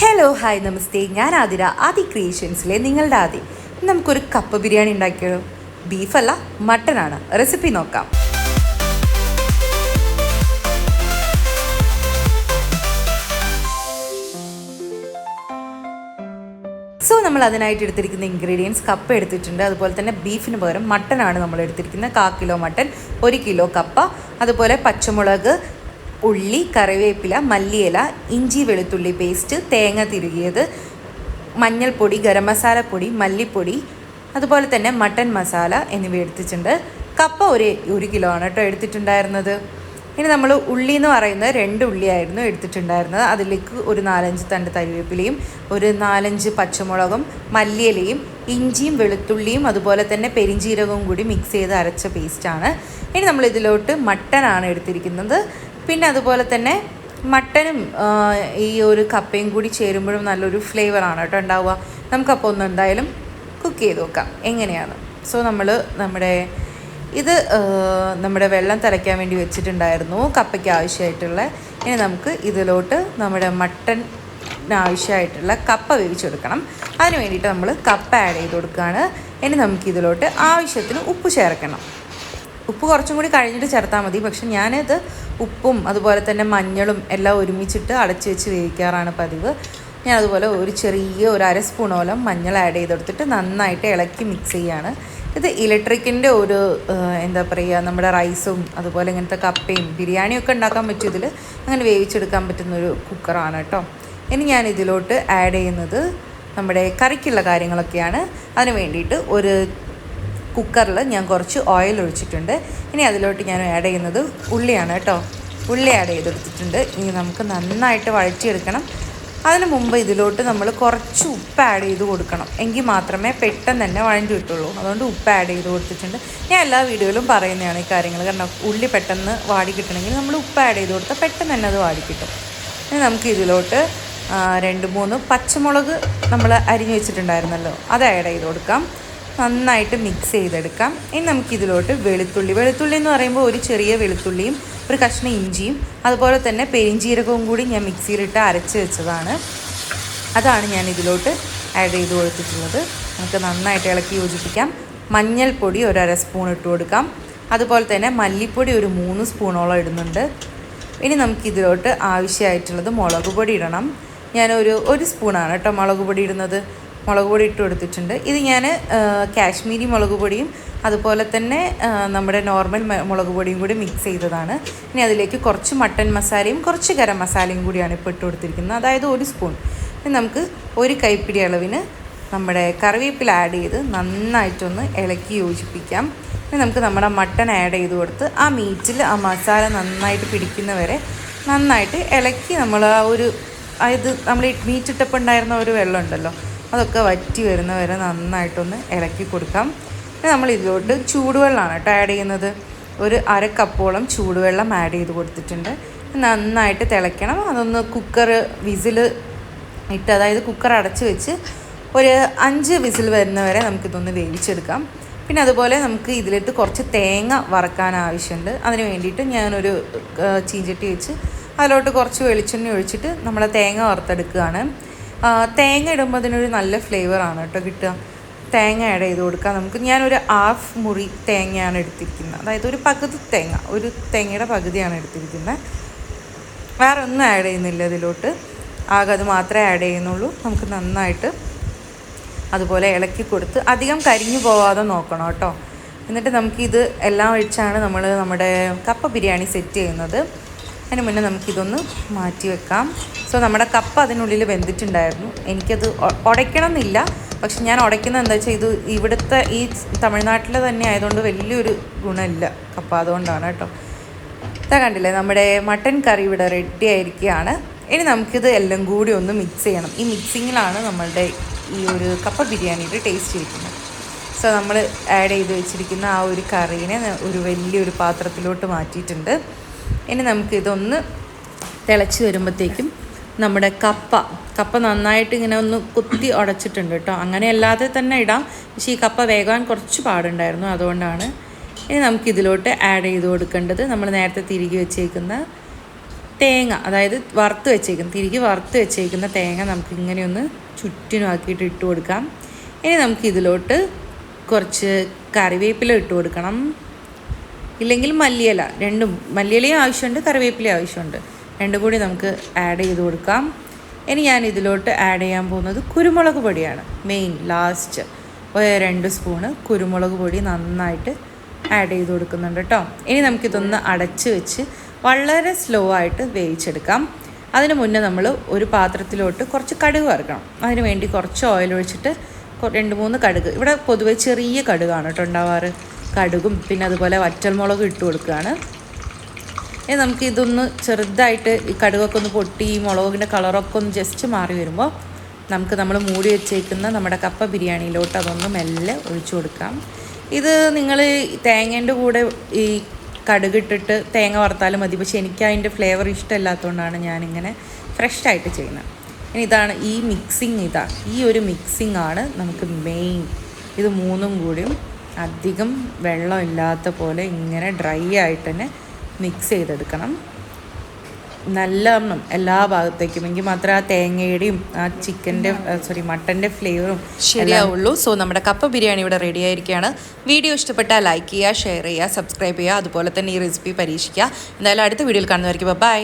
Hello hi നമസ്തേ. ഞാൻ ആതിര ആദി ക്രിയേഷൻസിലെ നിങ്ങളുടെ ആദി. നമുക്കൊരു കപ്പ് ബിരിയാണി ഉണ്ടാക്കിയാലോ ബീഫല്ല മട്ടനാണ് റെസിപ്പി നോക്കാം. സോ നമ്മൾ അതിനായിട്ട് എടുത്തിരിക്കുന്ന ഇൻഗ്രീഡിയൻസ് കപ്പ് എടുത്തിട്ടുണ്ട്. അതുപോലെ തന്നെ ബീഫിന് പകരം മട്ടനാണ് നമ്മൾ എടുത്തിരിക്കുന്നത്. കാ കിലോ മട്ടൻ ഒരു കിലോ കപ്പ അതുപോലെ പച്ചമുളക് ഉള്ളി കറിവേപ്പില മല്ലിയില ഇഞ്ചി വെളുത്തുള്ളി പേസ്റ്റ് തേങ്ങ തിരുകിയത് മഞ്ഞൾപ്പൊടി ഗരം മസാലപ്പൊടി പൊടി മല്ലിപ്പൊടി അതുപോലെ തന്നെ മട്ടൻ മസാല എന്നിവ എടുത്തിട്ടുണ്ട്. കപ്പ ഒരു ഒരു കിലോ ആണ് കേട്ടോ എടുത്തിട്ടുണ്ടായിരുന്നത്. ഇനി നമ്മൾ ഉള്ളി എന്ന് പറയുന്നത് രണ്ട് ഉള്ളിയായിരുന്നു എടുത്തിട്ടുണ്ടായിരുന്നത്. അതിലേക്ക് ഒരു നാലഞ്ച് തണ്ട് തരിവേപ്പിലയും ഒരു നാലഞ്ച് പച്ചമുളകും മല്ലിയിലയും ഇഞ്ചിയും വെളുത്തുള്ളിയും അതുപോലെ തന്നെ പെരിഞ്ചീരകവും കൂടി മിക്സ് ചെയ്ത് അരച്ച പേസ്റ്റാണ് ഇനി നമ്മൾ ഇതിലോട്ട് മട്ടനാണ് എടുത്തിരിക്കുന്നത്. പിന്നെ അതുപോലെ തന്നെ മട്ടനും ഈ ഒരു കപ്പയും കൂടി ചേരുമ്പോഴും നല്ലൊരു ഫ്ലേവറാണ് കേട്ടോ ഉണ്ടാവുക. നമുക്കപ്പോൾ ഒന്ന് എന്തായാലും കുക്ക് ചെയ്ത് നോക്കാം. എങ്ങനെയാണ്? സോ നമ്മൾ നമ്മുടെ ഇത് നമ്മുടെ വെള്ളം തിളയ്ക്കാൻ വേണ്ടി വെച്ചിട്ടുണ്ടായിരുന്നു കപ്പയ്ക്ക് ആവശ്യമായിട്ടുള്ള. ഇനി നമുക്ക് ഇതിലോട്ട് നമ്മുടെ മട്ടൻ ആവശ്യമായിട്ടുള്ള കപ്പ വേവിച്ചെടുക്കണം അതിന് വേണ്ടിയിട്ട് നമ്മൾ കപ്പ ആഡ് ചെയ്ത് കൊടുക്കുകയാണ്. ഇനി നമുക്ക് ഇതിലോട്ട് ആവശ്യത്തിന് ഉപ്പ് ചേർക്കണം. ഉപ്പ് കുറച്ചും കൂടി കഴിഞ്ഞിട്ട് ചേർത്താൽ മതി. പക്ഷെ ഞാനിത് ഉപ്പും അതുപോലെ തന്നെ മഞ്ഞളും എല്ലാം ഒരുമിച്ചിട്ട് അടച്ച് വെച്ച് വേവിക്കാറാണ് പതിവ്. ഞാൻ അതുപോലെ ഒരു ചെറിയ ഒരു അര സ്പൂണോളം മഞ്ഞൾ ആഡ് ചെയ്തെടുത്തിട്ട് നന്നായിട്ട് ഇളക്കി മിക്സ് ചെയ്യാണ്. ഇത് ഇലക്ട്രിക്കിന്റെ ഒരു എന്താ പറയുക നമ്മുടെ റൈസും അതുപോലെ ഇങ്ങനത്തെ കപ്പയും ബിരിയാണിയും ഒക്കെ ഉണ്ടാക്കാൻ പറ്റും ഇതിൽ അങ്ങനെ വേവിച്ചെടുക്കാൻ പറ്റുന്നൊരു കുക്കറാണ് കേട്ടോ. ഇനി ഞാൻ ഇതിലോട്ട് ആഡ് ചെയ്യുന്നത് നമ്മുടെ കറിക്കുള്ള കാര്യങ്ങളൊക്കെയാണ്. അതിന് വേണ്ടിയിട്ട് ഒരു കുക്കറിൽ ഞാൻ കുറച്ച് ഓയിൽ ഒഴിച്ചിട്ടുണ്ട്. ഇനി അതിലോട്ട് ഞാൻ ആഡ് ചെയ്യുന്നത് ഉള്ളിയാണ് കേട്ടോ. ഉള്ളി ആഡ് ചെയ്തെടുത്തിട്ടുണ്ട്. ഇനി നമുക്ക് നന്നായിട്ട് വഴറ്റിയെടുക്കണം. അതിന് മുമ്പ് ഇതിലോട്ട് നമ്മൾ കുറച്ച് ഉപ്പ് ആഡ് ചെയ്ത് കൊടുക്കണം. എങ്കിൽ മാത്രമേ പെട്ടെന്ന് തന്നെ വഴഞ്ഞു കിട്ടുള്ളൂ. അതുകൊണ്ട് ഉപ്പ് ആഡ് ചെയ്ത് കൊടുത്തിട്ടുണ്ട്. ഞാൻ എല്ലാ വീഡിയോയിലും പറയുന്നതാണ് ഈ കാര്യങ്ങൾ. കാരണം ഉള്ളി പെട്ടെന്ന് വാടി കിട്ടണമെങ്കിൽ നമ്മൾ ഉപ്പ് ആഡ് ചെയ്ത് കൊടുത്താൽ പെട്ടെന്ന് തന്നെ അത് വാടി കിട്ടും. ഇനി നമുക്ക് ഇതിലോട്ട് രണ്ട് മൂന്ന് പച്ചമുളക് നമ്മൾ അരിഞ്ഞു വെച്ചിട്ടുണ്ടായിരുന്നല്ലോ. അത് ആഡ് ചെയ്ത് കൊടുക്കാം. നന്നായിട്ട് മിക്സ് ചെയ്തെടുക്കാം. ഇനി നമുക്കിതിലോട്ട് വെളുത്തുള്ളി. വെളുത്തുള്ളി എന്ന് പറയുമ്പോൾ ഒരു ചെറിയ വെളുത്തുള്ളിയും ഒരു കഷ്ണം ഇഞ്ചിയും അതുപോലെ തന്നെ പെരിഞ്ചീരകവും കൂടി ഞാൻ മിക്സിയിലിട്ട് അരച്ച് വെച്ചതാണ്. അതാണ് ഞാൻ ഇതിലോട്ട് ആഡ് ചെയ്ത് കൊടുത്തിട്ടുള്ളത്. നമുക്ക് നന്നായിട്ട് ഇളക്കി യോജിപ്പിക്കാം. മഞ്ഞൾപ്പൊടി ഒരര സ്പൂൺ ഇട്ട് കൊടുക്കാം. അതുപോലെ തന്നെ മല്ലിപ്പൊടി ഒരു മൂന്ന് സ്പൂണോളം ഇടുന്നുണ്ട്. ഇനി നമുക്കിതിലോട്ട് ആവശ്യമായിട്ടുള്ളത് മുളക് പൊടി ഇടണം. ഞാനൊരു ഒരു സ്പൂണാണ് കേട്ടോ മുളക് പൊടി ഇടുന്നത്. മുളക് പൊടി ഇട്ട് കൊടുത്തിട്ടുണ്ട്. ഇത് ഞാൻ കാശ്മീരി മുളക് പൊടിയും അതുപോലെ തന്നെ നമ്മുടെ നോർമൽ മുളക് പൊടിയും കൂടി മിക്സ് ചെയ്തതാണ്. ഇനി അതിലേക്ക് കുറച്ച് മട്ടൻ മസാലയും കുറച്ച് ഗരം മസാലയും കൂടിയാണ് ഇപ്പോൾ ഇട്ട് കൊടുത്തിരിക്കുന്നത്. അതായത് ഒരു സ്പൂൺ. ഇനി നമുക്ക് ഒരു കൈപ്പിടി അളവിന് നമ്മുടെ കറിവേപ്പില ആഡ് ചെയ്ത് നന്നായിട്ടൊന്ന് ഇളക്കി യോജിപ്പിക്കാം. ഇനി നമുക്ക് നമ്മുടെ മട്ടൺ ആഡ് ചെയ്ത് കൊടുത്ത് ആ മീറ്റിൽ ആ മസാല നന്നായിട്ട് പിടിക്കുന്നവരെ നന്നായിട്ട് ഇളക്കി നമ്മൾ ആ ഒരു അതായത് നമ്മൾ ഈ മീറ്റ് ഇട്ടപ്പോൾ ഉണ്ടായിരുന്ന ഒരു വെള്ളം ഉണ്ടല്ലോ അതൊക്കെ വറ്റി വരുന്നവരെ നന്നായിട്ടൊന്ന് ഇളക്കി കൊടുക്കാം. പിന്നെ നമ്മൾ ഇതിലോട്ട് ചൂടുവെള്ളമാണ് കേട്ടോ ആഡ് ചെയ്യുന്നത്. ഒരു അര കപ്പോളം ചൂടുവെള്ളം ആഡ് ചെയ്ത് കൊടുത്തിട്ടുണ്ട്. നന്നായിട്ട് തിളയ്ക്കണം. അതൊന്ന് കുക്കർ വിസിൽ ഇട്ട് അതായത് കുക്കർ അടച്ച് വെച്ച് ഒരു അഞ്ച് വിസിൽ വരുന്നവരെ നമുക്കിതൊന്ന് വേവിച്ചെടുക്കാം. പിന്നെ അതുപോലെ നമുക്ക് ഇതിലിട്ട് കുറച്ച് തേങ്ങ വറക്കാൻ ആവശ്യമുണ്ട്. അതിന് വേണ്ടിയിട്ട് ഞാനൊരു ചീഞ്ചട്ടി വെച്ച് അതിലോട്ട് കുറച്ച് വെളിച്ചെണ്ണ ഒഴിച്ചിട്ട് നമ്മൾ തേങ്ങ വറുത്തെടുക്കുകയാണ്. തേങ്ങ ഇടുമ്പോൾ അതിനൊരു നല്ല ഫ്ലേവറാണ് കേട്ടോ കിട്ടുക. തേങ്ങ ആഡ് ചെയ്ത് കൊടുക്കാം നമുക്ക് ഞാനൊരു ഹാഫ് മുറി തേങ്ങയാണ് എടുത്തിരിക്കുന്നത്. അതായത് ഒരു പകുതി തേങ്ങ ഒരു തേങ്ങയുടെ പകുതിയാണ് എടുത്തിരിക്കുന്നത്. വേറെ ഒന്നും ആഡ് ചെയ്യുന്നില്ല ഇതിലോട്ട്. ആകെ അത് മാത്രമേ ആഡ് ചെയ്യുന്നുള്ളൂ. നമുക്ക് നന്നായിട്ട് അതുപോലെ ഇളക്കി കൊടുത്ത് അധികം കരിഞ്ഞു പോവാതെ നോക്കണം കേട്ടോ എന്നിട്ട് നമുക്കിത് എല്ലാം ഒഴിച്ചാണ് നമ്മൾ നമ്മുടെ കപ്പ ബിരിയാണി സെറ്റ് ചെയ്യുന്നത്. അതിന് മുന്നേ നമുക്കിതൊന്ന് മാറ്റി വെക്കാം. സോ നമ്മുടെ കപ്പ് അതിനുള്ളിൽ വെന്തിട്ടുണ്ടായിരുന്നു. എനിക്കത് ഉടയ്ക്കണം എന്നില്ല പക്ഷെ ഞാൻ ഉടയ്ക്കുന്നത് എന്താ വെച്ചാൽ ഇത് ഇവിടുത്തെ ഈ തമിഴ്നാട്ടിലെ തന്നെ ആയതുകൊണ്ട് വലിയൊരു ഗുണമില്ല കപ്പ അതുകൊണ്ടാണ് കേട്ടോ. ഇതാ കണ്ടില്ലേ നമ്മുടെ മട്ടൻ കറി ഇവിടെ റെഡി ആയിരിക്കുകയാണ്. ഇനി നമുക്കിത് എല്ലാം കൂടി ഒന്ന് മിക്സ് ചെയ്യണം. ഈ മിക്സിങ്ങിലാണ് നമ്മളുടെ ഈ ഒരു കപ്പ ബിരിയാണിയുടെ ടേസ്റ്റ് ഇരിക്കുന്നത് സോ നമ്മൾ ആഡ് ചെയ്ത് വെച്ചിരിക്കുന്ന ആ ഒരു കറീനെ ഒരു വലിയൊരു പാത്രത്തിലോട്ട് മാറ്റിയിട്ടുണ്ട്. ഇനി നമുക്ക് ഇതൊന്ന് തിളച്ച് വരുമ്പോഴത്തേക്കും നമ്മുടെ കപ്പ കപ്പ നന്നായിട്ട് ഇങ്ങനെ ഒന്ന് കുത്തി ഉടച്ചിട്ടുണ്ട് കേട്ടോ. അങ്ങനെ അല്ലാതെ തന്നെ ഇടാം. പക്ഷേ ഈ കപ്പ വേകാൻ കുറച്ച് പാടുണ്ടായിരുന്നു. അതുകൊണ്ടാണ് ഇനി നമുക്ക് നമുക്കിതിലോട്ട് ആഡ് ചെയ്ത് കൊടുക്കേണ്ടത് നമ്മൾ നേരത്തെ തിരികെ വെച്ചേക്കുന്ന തേങ്ങ അതായത് വറുത്ത് വെച്ചേക്കുന്ന തിരികെ വറുത്ത് വെച്ചേക്കുന്ന തേങ്ങ നമുക്ക് ഇങ്ങനെ ഒന്ന് ചുറ്റിനും ആക്കിയിട്ട് ഇട്ട് കൊടുക്കാം. ഇനി നമുക്ക് ഇതിലോട്ട് കുറച്ച് കറിവേപ്പില ഇട്ട് കൊടുക്കണം. ഇല്ലെങ്കിൽ മല്ലിയില. രണ്ടും മല്ലിയിലയും ആവശ്യമുണ്ട് കറിവേപ്പിലയും ആവശ്യമുണ്ട്. രണ്ടും കൂടി നമുക്ക് ആഡ് ചെയ്ത് കൊടുക്കാം. ഇനി ഞാൻ ഇതിലോട്ട് ആഡ് ചെയ്യാൻ പോകുന്നത് കുരുമുളക് പൊടിയാണ്. മെയിൻ ലാസ്റ്റ് രണ്ട് സ്പൂണ് കുരുമുളക് പൊടി നന്നായിട്ട് ആഡ് ചെയ്ത് കൊടുക്കുന്നുണ്ട് കേട്ടോ ഇനി നമുക്കിതൊന്ന് അടച്ച് വെച്ച് വളരെ സ്ലോ ആയിട്ട് വേവിച്ചെടുക്കാം. അതിന് മുന്നേ നമ്മൾ ഒരു പാത്രത്തിലോട്ട് കുറച്ച് കടുക് വറുക്കണം. അതിന് വേണ്ടി കുറച്ച് ഓയിൽ ഒഴിച്ചിട്ട് രണ്ട് മൂന്ന് കടുക്. ഇവിടെ പൊതുവെ ചെറിയ കടുകാണ് കേട്ടോ ഉണ്ടാവാറ്. കടുകും പിന്നെ അതുപോലെ വറ്റൽമുളകും ഇട്ട് കൊടുക്കുകയാണ്. ഇനി നമുക്ക് ഇതൊന്ന് ചെറുതായിട്ട് ഈ കടുകൊക്കെ ഒന്ന് പൊട്ടി ഈ മുളകിന്റെ കളറൊക്കെ ഒന്ന് ജസ്റ്റ് മാറി വരുമ്പോൾ നമുക്ക് നമ്മൾ മൂടി വെച്ചേക്കുന്ന നമ്മുടെ കപ്പ ബിരിയാണിയിലോട്ട് അതൊന്ന് മെല്ലെ ഒഴിച്ചു കൊടുക്കാം. ഇത് നിങ്ങൾ തേങ്ങേന്റെ കൂടെ ഈ കടുകിട്ടിട്ട് തേങ്ങ വറുത്താലും മതി. പക്ഷേ എനിക്ക് അതിന്റെ ഫ്ലേവർ ഇഷ്ടമല്ലാത്തതുകൊണ്ടാണ് ഞാനിങ്ങനെ ഫ്രഷായിട്ട് ചെയ്യുന്നത്. ഇനി ഇതാണ് ഈ മിക്സിങ് ഇതാണ് ഈ ഒരു മിക്സിങ്ങാണ് നമുക്ക് മെയിൻ ഇത് മൂന്നും കൂടിയും അധികം വെള്ളം ഇല്ലാത്ത പോലെ ഇങ്ങനെ ഡ്രൈ ആയിട്ട് തന്നെ മിക്സ് ചെയ്തെടുക്കണം. നല്ലവണ്ണം എല്ലാ ഭാഗത്തേക്കും. എങ്കിൽ മാത്രമേ ആ തേങ്ങയുടെയും ആ ചിക്കന്റെ സോറി മട്ടന്റെ ഫ്ലേവറും ശരിയാവുള്ളൂ. സോ നമ്മുടെ കപ്പ ബിരിയാണി ഇവിടെ റെഡി ആയിരിക്കുകയാണ്. വീഡിയോ ഇഷ്ടപ്പെട്ടാൽ ലൈക്ക് ചെയ്യുക ഷെയർ ചെയ്യുക സബ്സ്ക്രൈബ് ചെയ്യുക. അതുപോലെ തന്നെ ഈ റെസിപ്പി പരീക്ഷിക്കുക. എന്തായാലും അടുത്ത വീഡിയോയിൽ കാണുന്നവർക്ക് ബൈ